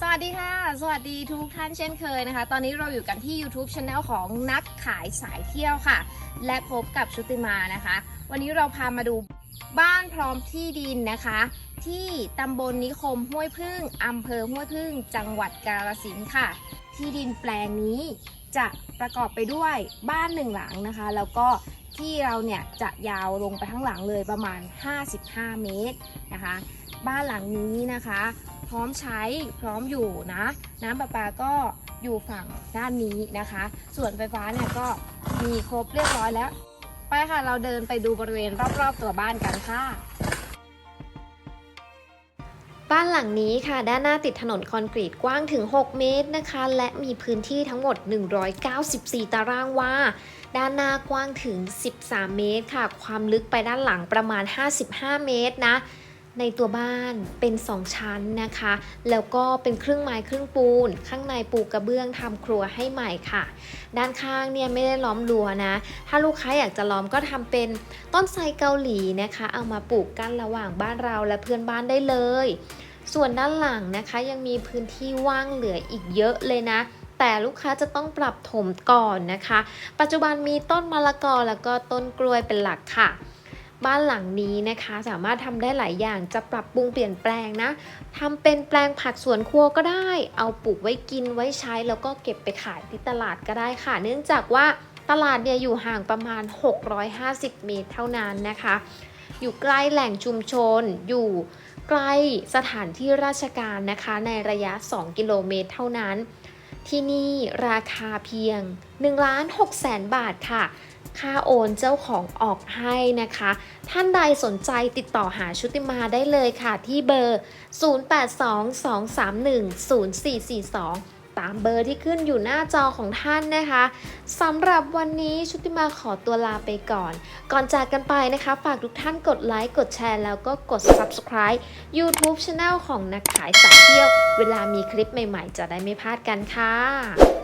สวัสดีค่ะ สวัสดีทุกท่านเช่นเคยนะคะ ตอนนี้เราอยู่กันที่ YouTube Channel ของนักขายสายเที่ยวค่ะ และพบกับชุติมานะคะ วันนี้เราพามาดูบ้านพร้อมที่ดินนะคะ ที่ตำบลนิคมห้วยพึ่งอำเภอห้วยพึ่ง จังหวัดกาฬสินธุ์ค่ะ ที่ดินแปลงนี้จะประกอบไปด้วยบ้านหนึ่งหลังนะคะ แล้วก็ที่เราเนี่ยจะยาวลงไปทั้งหลังเลยประมาณ 55 เมตรนะคะ บ้านหลังนี้นะคะ พร้อมใช้พร้อมอยู่นะ น้ำประปาก็อยู่ฝั่งด้านนี้นะคะ ส่วนไฟฟ้าเนี่ยก็มีครบเรียบร้อยแล้ว ไปค่ะเราเดินไปดูบริเวณรอบๆตัวบ้านกันค่ะบ้านหลังนี้ค่ะ ด้านหน้าติดถนนคอนกรีตกว้างถึง 6 เมตรนะคะ และมีพื้นที่ทั้งหมด 194 ตารางวา ด้านหน้ากว้างถึง 13 เมตรค่ะ ความลึกไปด้านหลังประมาณ 55 เมตรนะ ในตัวบ้านเป็น2ชั้นนะคะ แล้วก็เป็นครึ่งไม้ครึ่งปูน ข้างในปูกระเบื้องทำครัวให้ใหม่ค่ะ ด้านข้างเนี่ยไม่ได้ล้อมรั้วนะ ถ้าลูกค้าอยากจะล้อมก็ทำเป็นต้นไทรเกาหลีนะคะ เอามาปลูกกั้นระหว่างบ้านเราและเพื่อนบ้านได้เลย ส่วนด้านหลังนะคะยังมีพื้นที่ว่างเหลืออีกเยอะเลยนะแต่ลูกค้าจะต้องปรับถมก่อนนะคะ ปัจจุบันมีต้นมะละกอแล้วก็ต้นกล้วยเป็นหลักค่ะ บ้านหลังนี้นะคะ สามารถทำได้หลายอย่างจะปรับปรุงเปลี่ยนแปลงนะทำเป็นแปลงผักสวนครัวก็ได้ เอาปลูกไว้กินไว้ใช้ แล้วก็เก็บไปขายที่ตลาดก็ได้ค่ะ เนื่องจากว่าตลาดเนี่ยอยู่ห่างประมาณ 650 เมตรเท่านั้นนะคะ อยู่ใกล้แหล่งชุมชน อยู่ใกล้สถานที่ราชการนะคะ ในระยะ 2 กิโลเมตรเท่านั้น ที่นี่ราคาเพียง1ล้าน6แสนบาทค่ะ ค่าโอนเจ้าของออกให้นะคะ ท่านใดสนใจติดต่อหาชุติมาได้เลยค่ะที่เบอร์ 0822310442 ตามเบอร์ที่ขึ้นอยู่หน้าจอของท่านนะคะสำหรับวันนี้ชุติมาขอตัวลาไปก่อน ก่อนจากกันไปนะคะ ฝากทุกท่านกดไลค์กดแชร์ แล้วก็กด subscribe YouTube Channel ของนักขายสายเที่ยว เวลามีคลิปใหม่ๆ จะได้ไม่พลาดกันค่ะ